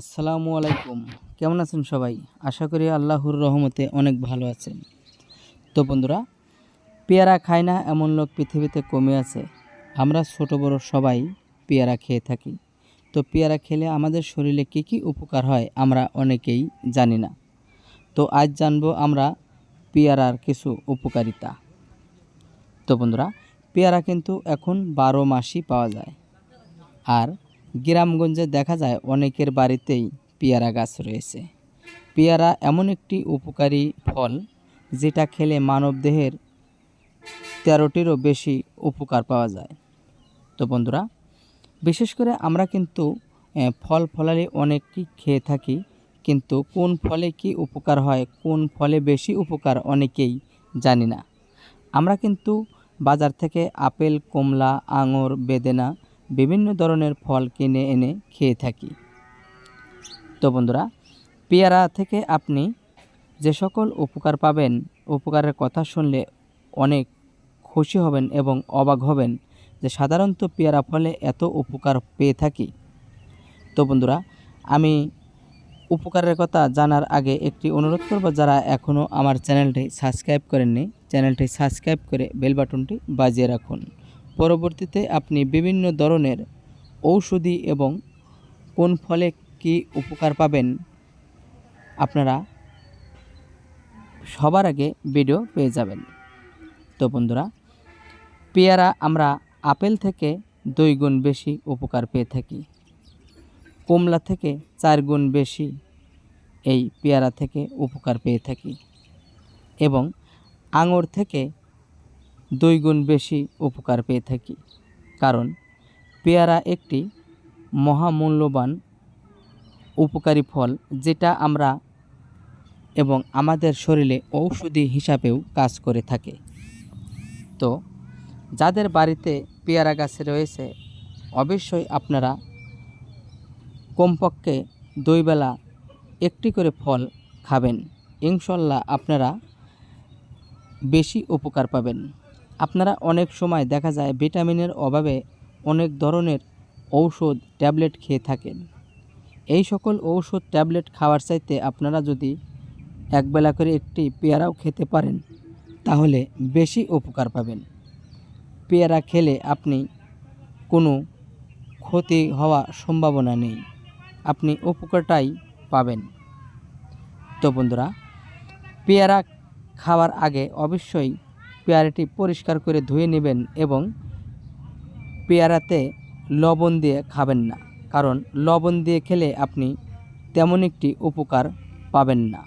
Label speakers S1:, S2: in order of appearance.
S1: আসসালামু আলাইকুম। কেমন আছেন সবাই? আশা করি আল্লাহর রহমতে অনেক ভালো আছেন। তো বন্ধুরা, পেয়ারা খায় না এমন লোক পৃথিবীতে কমে আছে। আমরা ছোট, বড় সবাই পেয়ারা খেয়ে থাকি। তো পেয়ারা খেলে আমাদের শরীরে কী কী উপকার হয় আমরা অনেকেই জানি না। তো আজ জানব আমরা পেয়ারার কিছু উপকারিতা। তো বন্ধুরা, পেয়ারা কিন্তু এখন বারো মাসই পাওয়া যায়। আর গ্রামগঞ্জে দেখা যায় অনেকের বাড়িতেই পেয়ারা গাছ রয়েছে। পেয়ারা এমন একটি উপকারী ফল যেটা খেলে মানবদেহের তেরোটিরও বেশি উপকার পাওয়া যায়। তো বন্ধুরা, বিশেষ করে আমরা কিন্তু ফল ফলালি অনেকই খেয়ে থাকি, কিন্তু কোন ফলে কি উপকার হয়, কোন ফলে বেশি উপকার অনেকেই জানি না। আমরা কিন্তু বাজার থেকে আপেল, কমলা, আঙুর, বেদেনা বিভিন্ন ধরনের ফল কিনে এনে খেয়ে থাকি। তো বন্ধুরা, পেয়ারা থেকে আপনি যে সকল উপকার পাবেন, উপকারের কথা শুনলে অনেক খুশি হবেন এবং অবাক হবেন যে সাধারণত পেয়ারা ফলে এত উপকার পেয়ে থাকি। তো বন্ধুরা, আমি উপকারের কথা জানার আগে একটি অনুরোধ করব, যারা এখনও আমার চ্যানেলটি সাবস্ক্রাইব করেননি, চ্যানেলটি সাবস্ক্রাইব করে বেল বাটনটি বাজিয়ে রাখুন। পরবর্তীতে আপনি বিভিন্ন ধরনের ঔষধি এবং কোন ফলে কি উপকার পাবেন, আপনারা সবার আগে ভিডিও পেয়ে যাবেন। তো বন্ধুরা, পেয়ারা আমরা আপেল থেকে দুই গুণ বেশি উপকার পেয়ে থাকি। কমলা থেকে চার গুণ বেশি এই পেয়ারা থেকে উপকার পেয়ে থাকি। এবং আঙুর থেকে দুই গুণ বেশি উপকার পেয়ে থাকি। কারণ, পেয়ারা একটি মহামূল্যবান উপকারী ফল যেটা আমরা এবং আমাদের শরীরে ঔষধি হিসাবেও কাজ করে থাকে। তো, যাদের বাড়িতে পেয়ারা গাছ রয়েছে, অবশ্যই আপনারা কমপক্ষে দুই বেলা একটি করে ফল খাবেন। ইনশাল্লাহ আপনারা বেশি উপকার পাবেন। আপনারা অনেক সময় দেখা যায় ভিটামিনের অভাবে অনেক ধরনের ঔষধ, ট্যাবলেট খেয়ে থাকেন। এই সকল ঔষধ, ট্যাবলেট খাওয়ার চাইতে আপনারা যদি একবেলা করে একটি পেয়ারাও খেতে পারেন, তাহলে বেশি উপকার পাবেন। পেয়ারা খেলে আপনি কোনো ক্ষতি হওয়া সম্ভাবনা নেই। আপনি উপকারটাই পাবেন। তো বন্ধুরা, পেয়ারা খাওয়ার আগে অবশ্যই পেয়ারাটি পরিষ্কার করে ধুয়ে নেবেন এবং পেয়ারাতে লবণ দিয়ে খাবেন না। কারণ লবণ দিয়ে খেলে আপনি তেমন একটি উপকার পাবেন না।